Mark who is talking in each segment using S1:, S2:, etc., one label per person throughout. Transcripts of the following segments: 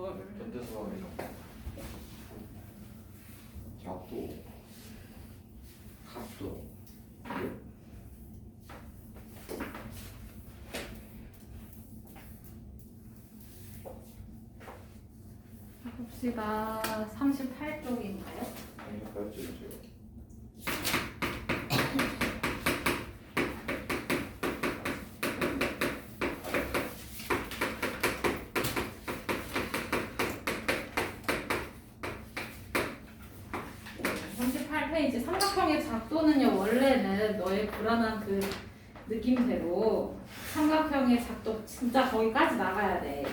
S1: 작돌
S2: 전대수학이죠.
S3: 작도 각도
S1: 봅시다 38 8페이지 삼각형의 작도는요 원래는 너의 불안한 그 느낌대로 삼각형의 작도 진짜 거기까지 나가야 돼.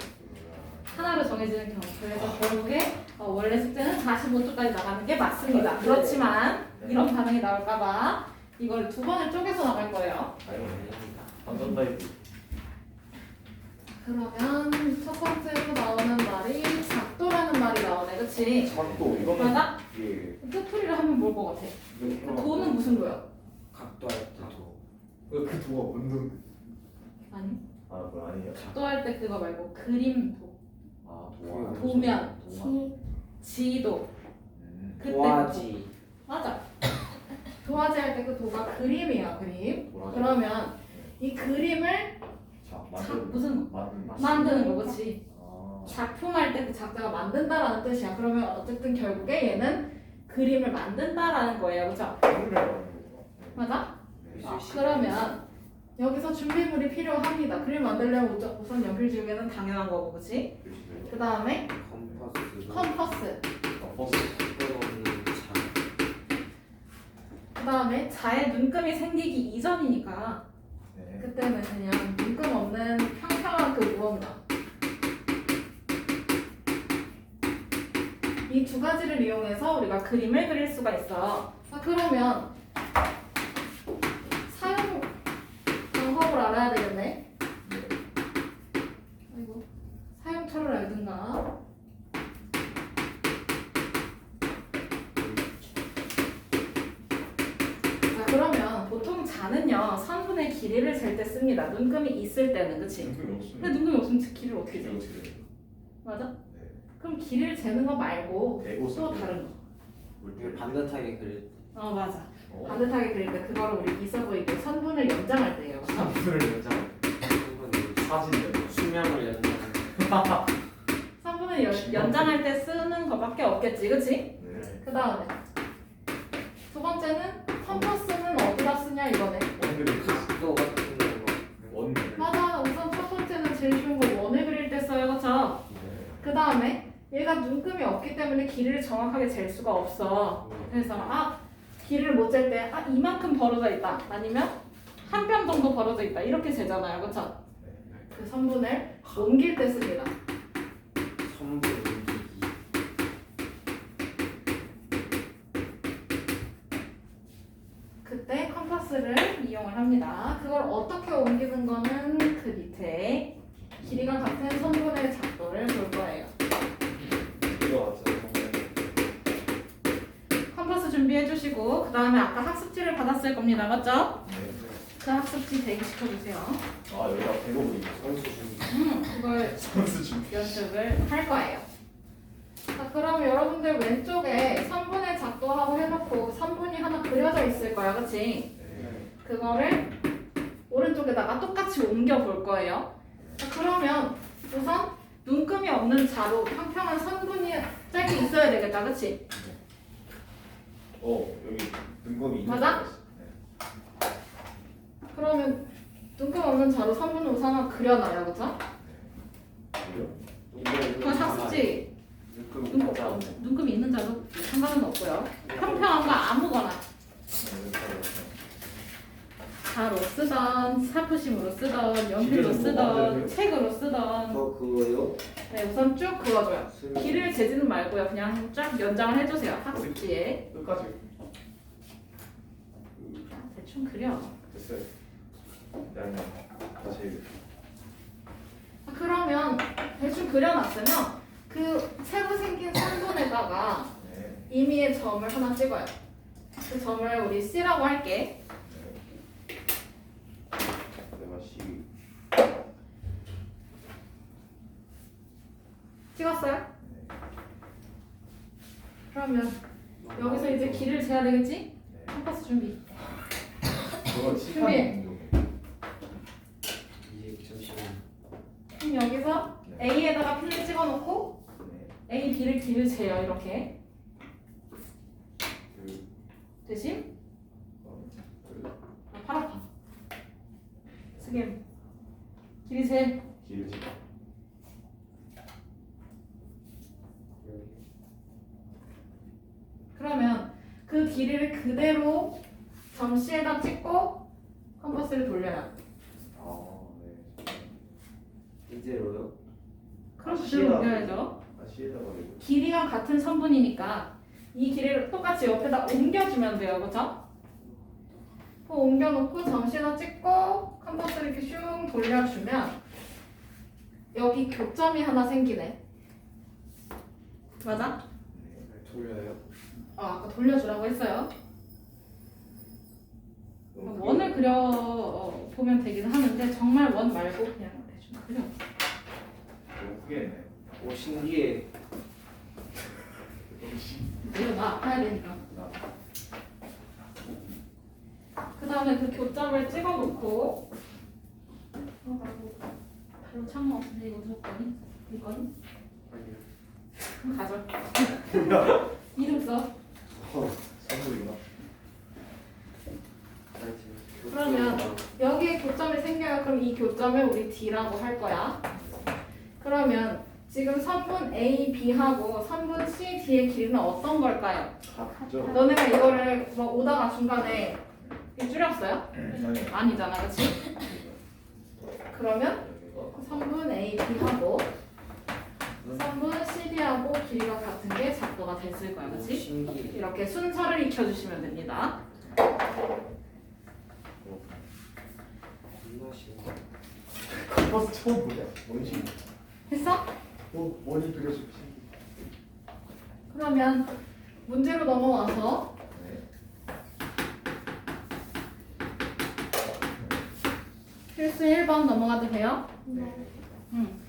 S1: 하나로 정해지는 경우 그래서 결국에 어, 원래 숙제는 45도까지 나가는 게 맞습니다. 네. 그렇지만 네. 이런 반응이 나올까봐 이걸 두 번을 쪼개서 나갈 거예요. 그러면 첫 번째로 나오는 말이 작도라는 말이 나오네. 그치?
S2: 작도. 이거는
S1: 그러다
S2: 예.
S1: 뜻풀이를 하면 뭘 것 같아?
S2: 이거
S1: 도는 무슨 도야?
S3: 각도 할 때 도
S2: 그 도가 뭔
S1: 아니
S2: 아 그거 아니에요.
S1: 작도 할 때 그거 말고 그림도
S2: 아 도화.
S1: 도면 지도
S2: 음.
S1: 그때
S3: 도화지
S1: 맞아. 도화지 할 때 그 도가 그림이야 그림.
S2: 도화지.
S1: 그러면 이 그림을 자작
S2: 만든
S1: 무슨
S2: 만든
S1: 만드는 거 그렇지.
S2: 아.
S1: 작품할 때 그 작자가 만든다라는 뜻이야. 그러면 어쨌든 결국에 얘는 그림을 만든다라는 거예요.
S2: 네.
S1: 맞아?
S2: 네.
S1: 아, 그러면 여기서 준비물이 필요합니다. 그림 만들려면 우선- 우선 연필 지우개는 당연한 거고?
S2: 글씨를.
S1: 그 다음에
S3: 컴퍼스
S1: 컴퍼스. 그 다음에 자의 눈금이 생기기 이전이니까
S2: 네.
S1: 그때는 그냥 눈금 없는 평평한 그 무언가 이 두 가지를 이용해서 우리가 그림을 그릴 수가 있어 아, 그러면 사용 방법을 알아야 되겠네 아이고 사용처를 알든가 자 그러면 보통 자는요 3분의 길이를 셀때 씁니다 눈금이 있을 때는 그치?
S2: 눈금이
S1: 근데
S2: 없으면
S1: 눈금이 없으면 길이를 어떻게 재?
S2: 어떻게 돼요?
S1: 맞아?
S2: 네.
S1: 길이를 재는 거 말고
S2: 대고
S1: 또 다른 거.
S3: 이걸 반듯하게 그릴
S1: 어 맞아.
S2: 어.
S1: 반듯하게 그릴 때 그거를 우리 있어 보이게 선분을 연장할 때예요.
S2: 선분을 연장. 사진이요.
S3: 수명을 연장
S1: 3분을 연, 연장할 때 쓰는 것밖에 없겠지, 그치?
S2: 네.
S1: 그 다음에 두 번째는 컴퍼스는 어디다 쓰냐 이거네.
S2: 원그림.
S3: 각도 같은 거
S2: 원그림.
S1: 맞아. 우선 첫 번째는 제일 쉬운 거 원을 그릴 때 써요, 그렇죠?
S2: 네.
S1: 그 다음에 얘가 눈금이 없기 때문에 길이를 정확하게 잴 수가 없어. 그래서 아 길을 못 잴 때 아 이만큼 벌어져 있다. 아니면 한 뼘 정도 벌어져 있다. 이렇게 재잖아요, 그렇죠? 그 선분을 옮길 때 씁니다.
S3: 선분 옮기기
S1: 그때 컴퍼스를 이용을 합니다. 그걸 어떻게 옮기는 거는 그 밑에 길이가 같은 선분의 작도를 볼 거예요.
S2: 이거 같아요.
S1: 컴퍼스 준비 해 주시고 그 다음에 아까 학습지를 받았을 겁니다. 맞죠?
S2: 네.
S1: 그 학습지 대기시켜 주세요.
S2: 아 여기다 대고보기.
S3: 선수 준비
S1: 음, 그걸
S2: 선수 준비.
S1: 연습을 할 거예요. 자, 그럼 여러분들 왼쪽에 3분의 작도하고 해놓고 3분이 하나 그려져 있을 거야, 그치?
S2: 네.
S1: 그거를 오른쪽에다가 똑같이 옮겨 볼 거예요. 자, 그러면 우선 눈금이 없는 자로 평평한 선분이 짧게 있어야 되겠다, 그치?
S2: 어 여기 등급이 있는
S1: 맞아?
S2: 거 있어. 네.
S1: 그러면 눈금 없는 자로 3분을 우선 하나 그려놔요, 그쵸?
S2: 그래요?
S1: 그건 학습지
S3: 눈금
S1: 있는 자도 상관은 없고요. 평평한 거 아무거나
S2: 네,
S1: 자로 쓰던 사푸심으로 쓰던 연필로
S2: 뭐
S1: 쓰던
S2: 만들어요?
S1: 책으로 쓰던
S3: 저 그거요?
S1: 네 우선 쭉 그어줘요. 길을 재지는 말고요. 그냥 쫙 연장을 해주세요. 학습지에.
S2: 끝까지.
S1: 자, 대충 그려.
S2: 됐어요. 네, 아니야. 다시.
S1: 아, 그러면 대충 그려놨으면 그 새로 생긴 선분에다가
S2: 네.
S1: 임의의 점을 하나 찍어요. 그 점을 우리 C라고 할게.
S2: 내가 시
S1: 찍었어요?
S2: 네.
S1: 그러면 여기서 이제 길을 재야 되겠지?
S2: 네.
S1: 컴퍼스 준비.
S2: 그거
S1: 준비.
S3: 이제 잠시만.
S1: 그럼 여기서
S2: 네.
S1: A에다가 핀을 찍어놓고
S2: 네.
S1: A, B를 길을 재요 이렇게.
S2: 그,
S1: 대신
S2: 어, 그
S1: 아. 스겜. 길이 재.
S2: 길을 칠.
S3: 여기.
S1: 그러면 그 길이를 그대로 점씨에다 찍고 컴퍼스를 돌려요.
S2: 아, 네.
S3: 이대로요?
S1: 그럼
S2: 아,
S1: 그대로
S2: C에다.
S1: 옮겨야죠.
S2: 아, C에다가 이거.
S1: 길이가 같은 선분이니까 이 길이를 똑같이 옆에다 옮겨주면 돼요. 그쵸? 그 옮겨놓고 점씨에다 찍고 컴퍼스를 이렇게 슝 돌려주면 여기 교점이 하나 생기네. 맞아?
S2: 네.
S3: 돌려요?
S1: 어, 아까 돌려주라고 했어요.
S2: 그게
S1: 원을 그려 어, 보면 되긴 하는데 정말 원 말고 그냥 대충 그려.
S2: 너무 크게 했네.
S3: 오 신기해.
S1: 내려놔 봐야 되니까.
S2: 나.
S1: 그 다음에 그 교점을 찍어놓고 어, 별로 창문 없는데 이거 누구 거니? 네 거니?
S3: 아니요.
S1: 그럼 가져. 이름 써.
S3: 어.
S1: 그러면 여기에 교점이 생겨요. 그럼 이 교점을 우리 D라고 할 거야. 그러면 지금 선분 A, B하고 선분 C, D의 길이는 어떤 걸까요?
S2: 같죠?
S1: 너네가 이거를 뭐 오다가 중간에 줄였어요?
S2: 아니.
S1: 아니잖아, 그렇지? 그러면 선분 A, B하고 선분 C, D하고 길이가 같은 게 작도가 됐을 거야,
S3: 오
S1: 그렇지?
S3: 신기해.
S1: 이렇게 순서를 익혀주시면 됩니다.
S3: 겁나 신기해.
S2: 컴퍼스 처음 보냐? 뭔지.
S1: 했어?
S2: 어, 원이 그려줄지.
S1: 그러면 문제로 넘어와서
S2: 네.
S1: 필수 1번 넘어가도 돼요?
S2: 네.
S1: 응.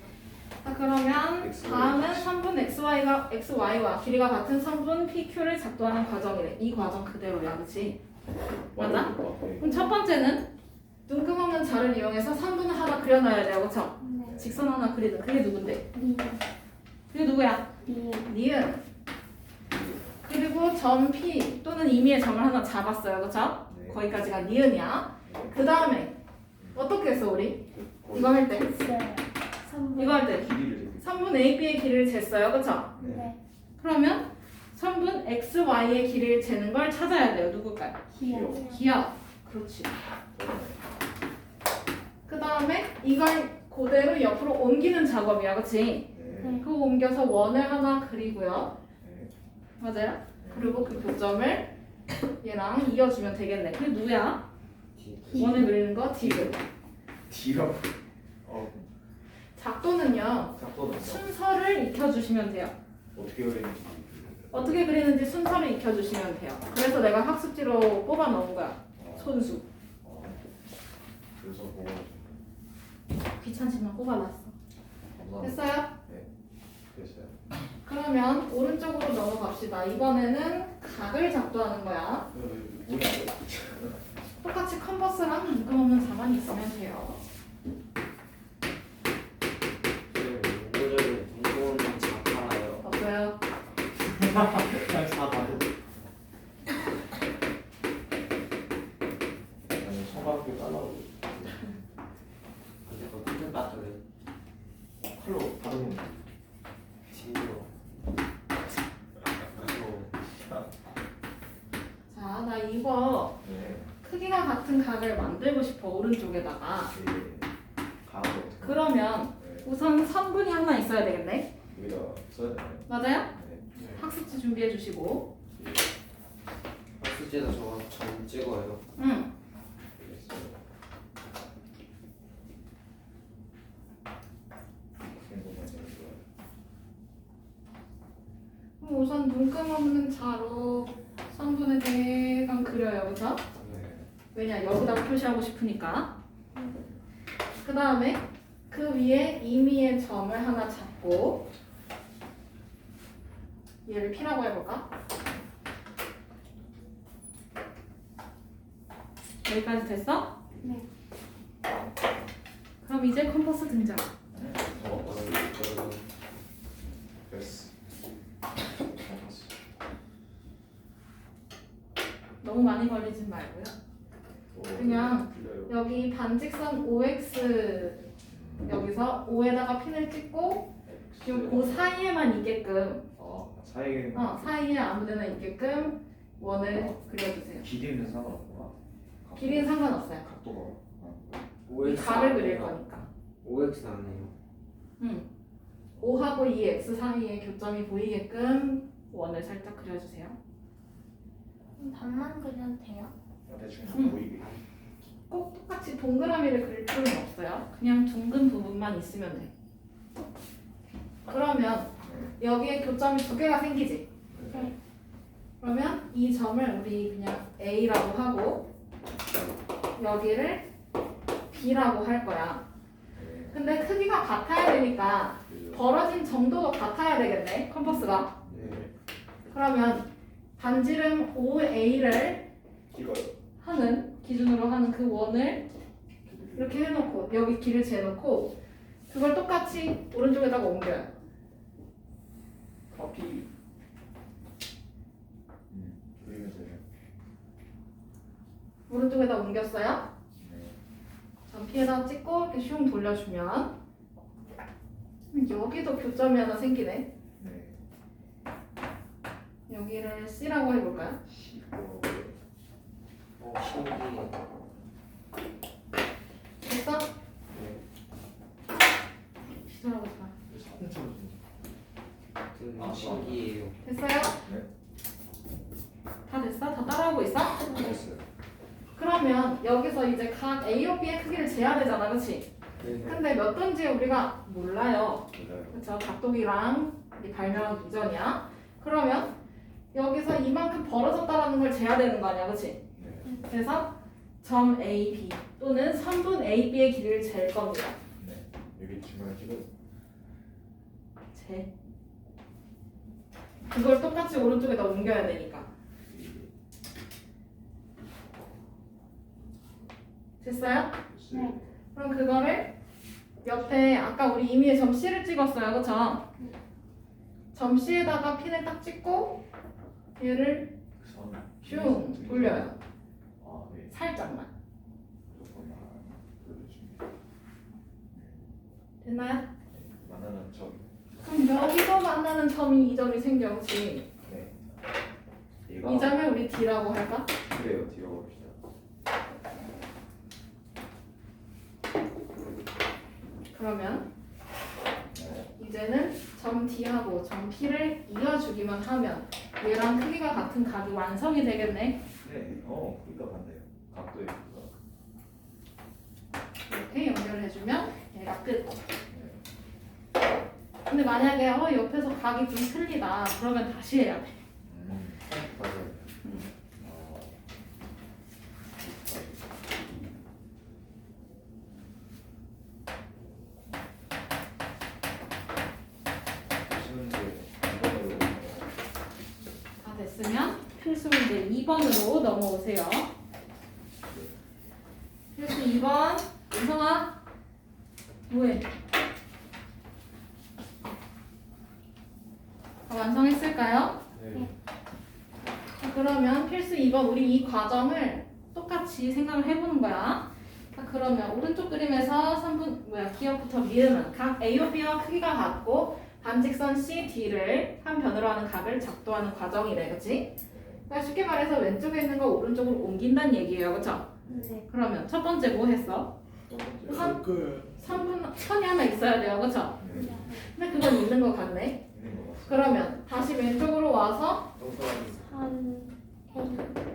S1: 자 그러면. 다음은 선분 XY가 XY와 길이가 같은 선분 PQ를 작도하는 과정이래. 이 과정 그대로야, 그렇지? 맞아?
S2: 네.
S1: 그럼 첫 번째는 눈금 없는 자를 이용해서 선분을 하나 그려놔야 돼요, 그렇죠?
S4: 네.
S1: 직선 하나 그리든 그게 누군데?
S4: 리.
S1: 그게 누구야?
S4: 리.
S1: 니은. 그리고 점 P 또는 임의의 점을 하나 잡았어요, 그렇죠?
S2: 네.
S1: 거기까지가 니은이야. 그 다음에 어떻게 했어 우리? 이거 할 때? 이거 할 때
S2: 길이를 되게.
S1: 3분 AB의 길이를 쟀어요, 그렇죠?
S4: 네.
S1: 그러면 3분 XY의 길이를 재는 걸 찾아야 돼요. 누굴까요?
S4: 기억.
S1: 기억. 그렇지. 그 다음에 이걸 그대로 옆으로 옮기는 작업이야, 그렇지?
S2: 네.
S1: 그거 옮겨서 원을 하나 그리고요.
S2: 네.
S1: 맞아요? 그리고 그 교점을 얘랑 이어주면 되겠네. 그게 누구야?
S3: 디.
S1: 원을 그리는 거 D고.
S2: D라고. 어,
S1: 작도는요.
S2: 작도 넘겨.
S1: 순서를 익혀주시면 돼요.
S2: 어떻게 그리는지.
S1: 어떻게 그리는지 순서를 익혀주시면 돼요. 그래서 내가 학습지로 뽑아 넣은 거야.
S2: 어,
S1: 손수.
S2: 어. 그래서 보고
S1: 귀찮지만 뽑아놨어.
S2: 감사합니다.
S1: 됐어요?
S2: 됐어요.
S1: 그러면 오른쪽으로 넘어갑시다. 이번에는 각을 작도하는 거야.
S2: 그 뭐냐?
S1: 똑같이 컨버스랑 묶음 없는 자만 있으면 돼요.
S3: 오전에 동공은 작아요.
S1: 없어요.
S3: 다 봐도.
S2: 아니 서방학교 따라오고
S3: 근데 그거 끝을 봤더니
S2: 칼로 다루는 거.
S3: 징그러.
S1: 자, 나 이거
S2: 네.
S1: 크기가 같은 각을 만들고 싶어. 오른쪽에다가.
S2: 그 어떻게?
S1: 그러면
S2: 네.
S1: 우선 선분이 하나 있어야 되겠네.
S2: 여기다 써야 되나요?
S1: 맞아요?
S2: 네.
S1: 학습지 준비해 주시고.
S3: 숙제도 저거 전 찍어요.
S1: 응.
S2: 알겠어요.
S1: 그럼 우선 눈금 없는 자로 선분을 대강 그려요. 그죠?
S2: 네.
S1: 왜냐 여기다 표시하고 싶으니까 그 다음에 그 위에 임의의 점을 하나 잡고 얘를 P라고 해볼까? 여기까지 됐어?
S4: 네.
S1: 그럼 이제 컴퍼스 등장.
S2: 어,
S3: 어, 어,
S2: 됐어.
S1: 너무 많이 걸리진 말고요. 그냥 여기 반직선 OX 여기서 O에다가 핀을 찍고 지금 그 사이에만 있게끔
S2: 아 사이에
S1: 어, 사이에 아무데나 있게끔 원을 그려주세요.
S2: 길이는 상관없구나.
S1: 길이는 상관없어요.
S2: 각도가. 아,
S1: 이
S3: OX
S1: 각을 그릴 거니까.
S3: OX 나네요.
S1: 응. 5하고 이 X 사이에 교점이 보이게끔 원을 살짝 그려주세요.
S4: 반만 그려도 돼요?
S2: 대충
S1: 응.
S2: 보이게.
S1: 꼭 똑같이 동그라미를 그릴 필요는 없어요. 그냥 둥근 부분만 있으면 돼. 그러면 여기에 교점이 두 개가 생기지.
S4: 네.
S1: 그러면 이 점을 우리 그냥 A라고 하고 여기를 B라고 할 거야.
S2: 네.
S1: 근데 크기가 같아야 되니까. 벌어진 정도도 같아야 되겠네. 컴퍼스가.
S2: 네.
S1: 그러면 반지름 OA를
S2: 이거
S1: 하는 기준으로 하는 그 원을 이렇게 해놓고 여기 길을 재놓고 그걸 똑같이 오른쪽에다가 옮겨요.
S2: 커피.
S1: 오른쪽에다 옮겼어요.
S2: 네.
S1: 전피에다 찍고 이렇게 슝 돌려주면 여기도 교점이 하나 생기네.
S2: 네.
S1: 여기를 C라고 해볼까요?
S2: 15.
S3: 어, 신기해.
S1: 됐어?
S3: 네.
S1: 마.
S2: 삼촌.
S3: 그
S2: 아,
S3: 신기해요.
S1: 됐어요?
S2: 네.
S1: 다 됐어? 다 따라오고 있어?
S2: 됐어요.
S1: 그러면 여기서 이제 각 A와 B의 크기를 재야 되잖아, 그렇지?
S3: 네.
S1: 근데 몇 도인지 우리가 몰라요. 그렇죠? 각도기랑 우리 발명하기 이전이야. 그러면 여기서 이만큼 벌어졌다라는 걸 재야 되는 거 아니야, 그렇지?
S2: 네.
S1: 그래서 점 A, B 또는 3분 A, B의 길이를 잴 겁니다.
S2: 네. 여기 중간에 찍어.
S1: 재. 그걸 똑같이 오른쪽에다 옮겨야 되니까. 됐어요?
S2: 네.
S1: 그럼 그거를 옆에 아까 우리 이미 점 C를 찍었어요, 그렇죠? 점 C에다가 핀을 딱 찍고 얘를
S2: 선.
S1: 슝 돌려요.
S2: 아, 네.
S1: 살짝만.
S2: 조금만 돌려줍니다.
S1: 됐나요?
S2: 만나는 점.
S1: 그럼 여기서 만나는 점이 이 점이 생겨, 그렇지?
S2: 네. 얘가
S1: 이 점을 우리 D라고 할까?
S2: 그래요. 뒤로 봅시다.
S1: 그러면
S2: 네.
S1: 이제는 점 D하고 점 P를 이어주기만 하면 얘랑 크기가 같은 각이 완성이 되겠네.
S2: 네. 어, 그니까 맞네요. 각도의 크기가.
S1: 이렇게 연결을 해주면 얘가 끝.
S2: 네.
S1: 근데 만약에 어 옆에서 각이 좀 틀리다 그러면 다시 해야 돼.
S2: 음. 맞아요.
S1: 음.
S2: 어. 쉬운데 이번으로
S1: 다 됐으면 필수 문제 2번으로 넘어오세요. 필수 2번 은성아 뭐해? 다 완성했을까요?
S2: 네.
S1: 자, 그러면 필수 2번 우리 이 과정을 똑같이 생각을 해보는 거야. 자, 그러면 오른쪽 그림에서 3분 뭐야 기억부터 미음은 각 A와 B와 크기가 같고 반직선 C, D를 한 변으로 하는 각을 작도하는 과정이래, 그렇지? 그러니까 쉽게 말해서 왼쪽에 있는 거 오른쪽으로 옮긴다는 얘기예요, 그렇죠?
S4: 네.
S1: 그러면 첫 번째 뭐 했어? 선,
S2: 그
S1: 3분 선이 하나 있어야 돼요, 그렇죠?
S2: 네.
S1: 근데 그건 있는 것 같네.
S2: 있는 거 같아요.
S1: 그러면 다시 왼쪽으로 와서
S3: 동그라미.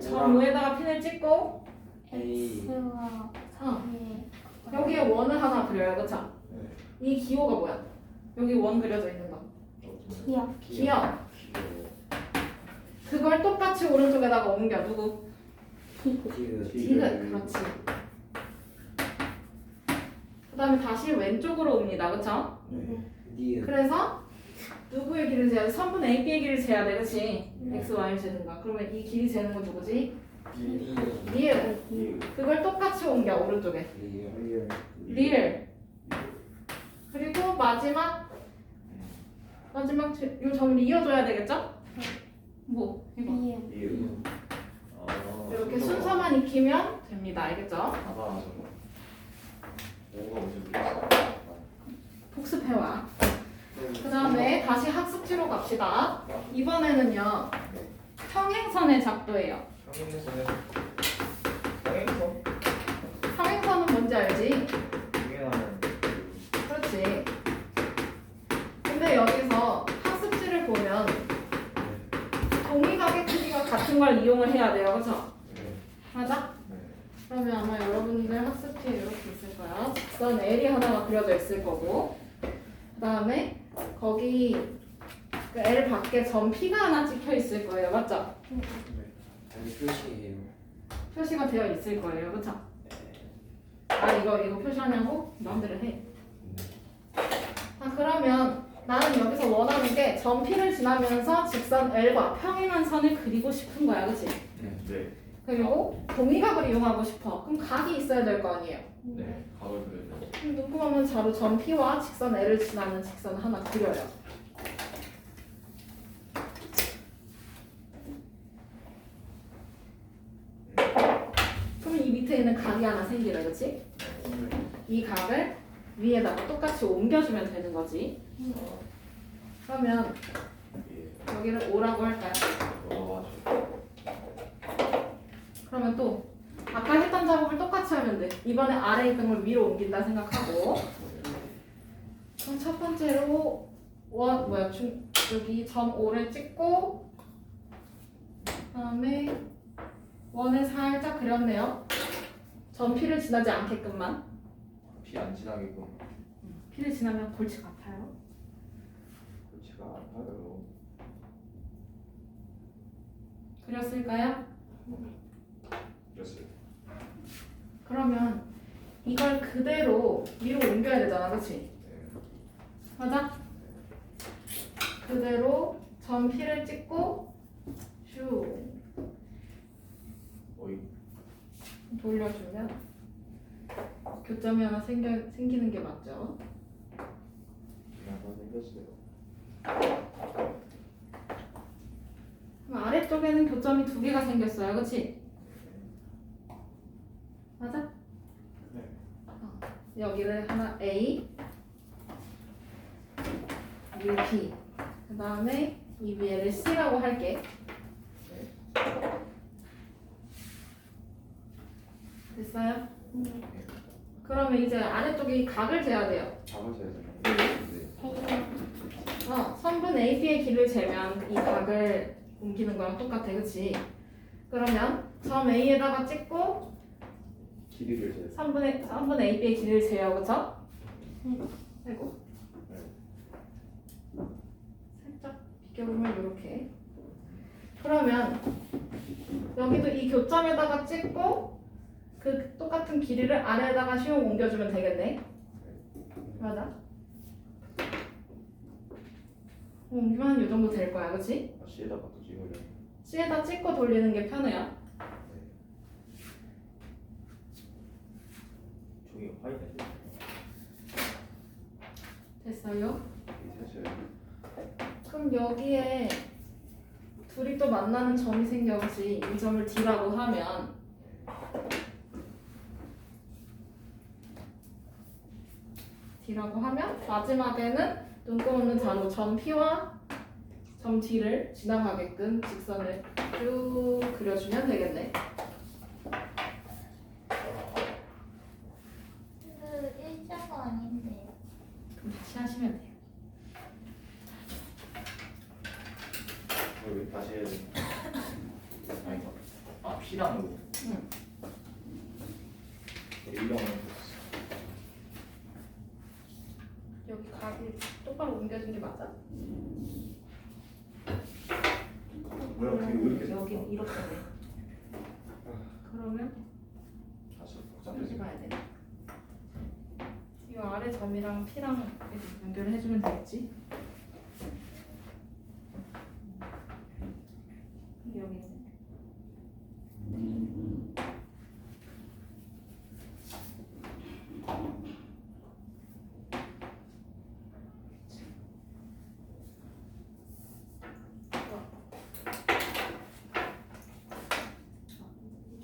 S1: 선점 5에다가 핀을 찍고
S3: A.
S4: X와
S1: 어.
S4: 3의
S1: 여기에 원을 하나 그려요, 그렇죠?
S2: 네.
S1: 이 기호가 뭐야? 여기 원 그려져 있는 거.
S4: 기억
S1: 기호. 그걸 똑같이 오른쪽에다가 옮겨. 누구?
S3: 디귿.
S1: 그렇지. 그 다음에 다시 왼쪽으로 옵니다. 그쵸?
S2: 네.
S3: 니은.
S1: 그래서 누구의 길을 재야 돼? 3분의 AB의 길을 재야 돼, 그치?
S4: 네.
S1: X, Y를 재는 거야. 그러면 이 길이 재는 건 누구지?
S3: 리
S1: 리을.
S2: 이
S1: 그걸 똑같이 옮겨, 오른쪽에.
S3: 리얼
S1: 리을. 그리고 마지막, 마지막, 제- 요점 이어줘야 되겠죠? 뭐, 이거.
S4: 리은.
S2: 이 어,
S1: 이렇게 순서만 익히면 됩니다. 알겠죠?
S2: 뭐가.
S1: 복습해와. 그 다음에 다시 학습지로 갑시다. 이번에는요, 평행선의 작도예요.
S2: 평행선은 평행선
S1: 평행선은 뭔지 알지?
S2: 중요한 그
S1: 그렇지. 근데 여기서 학습지를 보면 동의각의 걸 이용을 해야 돼요. 그렇죠?
S2: 네.
S1: 맞아?
S2: 네.
S1: 그러면 아마 여러분들 학습지에 이렇게 있을 거야. 직선 L이 하나가 그려져 있을 거고 그 다음에 거기 그 L 밖에 점 P가 하나 찍혀 있을 거예요. 맞죠?
S3: 잘 표시해요
S1: 표시가 되어 있을 거예요. 그렇죠? 아 이거 이거 표시하냐고? 마음대로 해. 아 그러면 나는 여기서 원하는 게점 P를 지나면서 직선 L과 평행한 선을 그리고 싶은 거야. 그렇지?
S2: 네.
S1: 그리고 동의각을 이용하고 싶어. 그럼 각이 있어야 될 거 아니에요.
S2: 네. 각을 그려요.
S1: 그럼 궁금하면 자로 점 P와 직선 L을 지나는 직선 하나 그려요. 그럼 이 밑에 있는 각이 하나 생기래, 그렇지? 이 각을 위에다가 똑같이 옮겨주면 되는 거지. 그러면
S2: 예.
S1: 여기를 O라고 할까요? 그러면 또 아까 했던 작업을 똑같이 하면 돼. 이번에 아래 있던 걸 위로 옮긴다 생각하고. 그럼 첫 번째로 원 뭐야 중 여기 점 5를 찍고 그다음에 원을 살짝 그렸네요. 점 P를 지나지 않게끔만.
S2: 피 안 지나게끔
S1: P를 지나면 골치가 아파요.
S2: 골치가 아파요.
S1: 그렸을까요?
S2: 그랬어요.
S1: 그러면 이걸 그대로 위로 옮겨야 되잖아, 그렇지?
S2: 네.
S1: 맞아? 그대로 점 P를 찍고 슈
S2: 어이
S1: 돌려주면 교점이 하나 생겨, 생기는 게 맞죠?
S2: 하나 생겼어요.
S1: 그럼 아래쪽에는 교점이 두 개가 생겼어요, 그렇지? 맞아?
S2: 네.
S1: 어, 여기를 하나 A, 여기 B, 그 다음에 이 위에를 C라고 할게. 됐어요? 그러면 이제 아래쪽에 이 각을 재야 돼요.
S2: 재야 되나요? 네.
S1: 어, 선분 AB의 길을 재면 이 각을 옮기는 거랑 똑같아, 그치? 그러면 점 A에다가 찍고
S2: 길이를 재야
S1: 3분의, 3분의 AB의 길을 재요, 그쵸? 아이고. 살짝 비껴보면 이렇게. 그러면 여기도 이 교점에다가 찍고 그 똑같은 길이를 아래에다가 씌워 옮겨주면 되겠네. 맞아? 어, 옮기면 이 정도 될 거야, 그치?
S2: 아, C에다가 또 찍으려.
S1: C에다 찍고 돌리는 게 편해요.
S2: 저기 화이트
S1: 됐어요?
S2: 사실
S1: 그럼 여기에 둘이 또 만나는 점이 생겨지 이 점을 D라고 하면 D라고 하면 마지막에는 눈꺼없는 자로 점 P와 점 D를 지나가게끔 직선을 쭉 그려주면 되겠네.
S4: 그 일자가 아닌데요.
S1: 그럼 다시 하시면 돼요.
S2: 여기 다시 해야 돼. 아 O. A랑
S1: P랑 연결을 해주면 되겠지.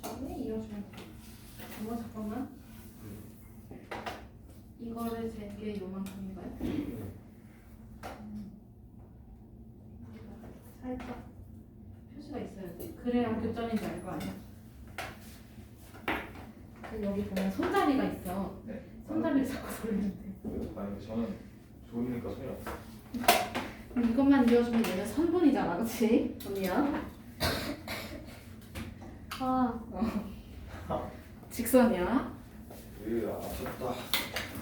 S1: 여기 이어주면 돼. 잠깐만. 이거를 잰 게 요만큼인가요? 살짝 표시가 있어야 돼. 그래야 교점인지 알 거 아니야. 그 여기 보면 손잡이가 있어.
S2: 네.
S1: 손잡이를 자꾸 돌리는데.
S2: 아니 저는 좋으니까 손이 없어.
S1: 그럼 이것만 이어주면 얘는 선분이잖아, 그렇지? 언니야.
S4: 아,
S1: 직선이야.
S2: 으아.
S3: 아쉽다.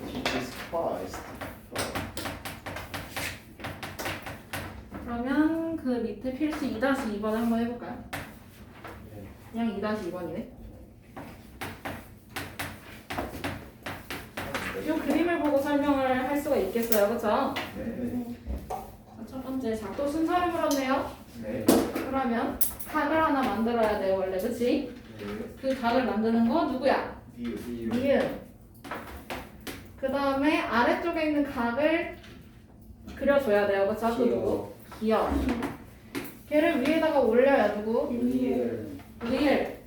S2: Teacher's Christ.
S1: 그러면 그 밑에 필수 2-2번을 한번 해볼까요?
S3: 네.
S1: 그냥 2-2번이네. 이 그림을 보고 설명을 할 수가 있겠어요, 그렇죠?
S2: 네.
S1: 첫 번째 작도 순서를 물었네요.
S2: 네.
S1: 그러면 각을 하나 만들어야 돼요, 원래, 그렇지?
S2: 네.
S1: 그 각을 만드는 거 누구야?
S2: 디귿.
S3: 이유.
S1: 니은. 그 다음에 아래쪽에 있는 각을 그려줘야 돼요, 그렇죠? 그 누구? 기억. 걔를 위에다가 올려야 누구?
S3: 리을.
S1: 리을.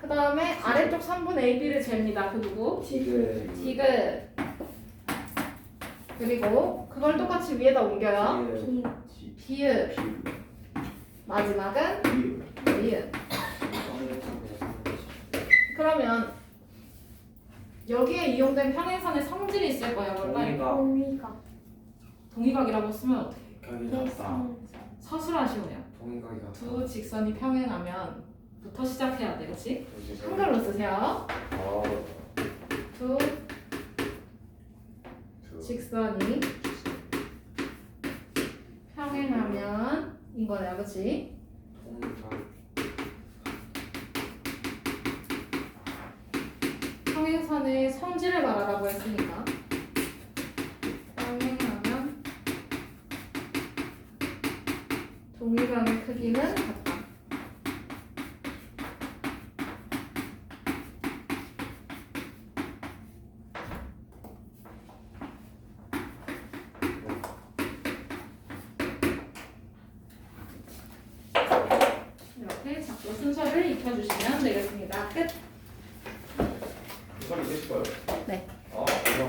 S1: 그 다음에 아래쪽 3분의 AB를 잽니다. 그 누구?
S3: 디귿.
S1: 그리고 그걸 똑같이 위에다 옮겨요. 비읍.
S2: 비.
S1: 마지막은. 리은. 그러면 여기에 이용된 평행선의 성질이 있을 거예요. 뭘까요?
S3: 동의가
S4: 동의가
S1: 동의각이라고 쓰면 어떻게?
S3: 격이 같다.
S4: 대상
S1: 서술하시오네요.
S3: 동의각이 같다.
S1: 두 직선이 평행하면 부터 시작해야 돼, 그렇지? 한글로 쓰세요.
S2: 아.
S1: 두
S2: 두.
S1: 직선이 평행하면 인 거네요, 그렇지?
S3: 동의각.
S1: 평행선의 성질을 말하라고 했으니까 평행하면 동의각의 크기는 같다.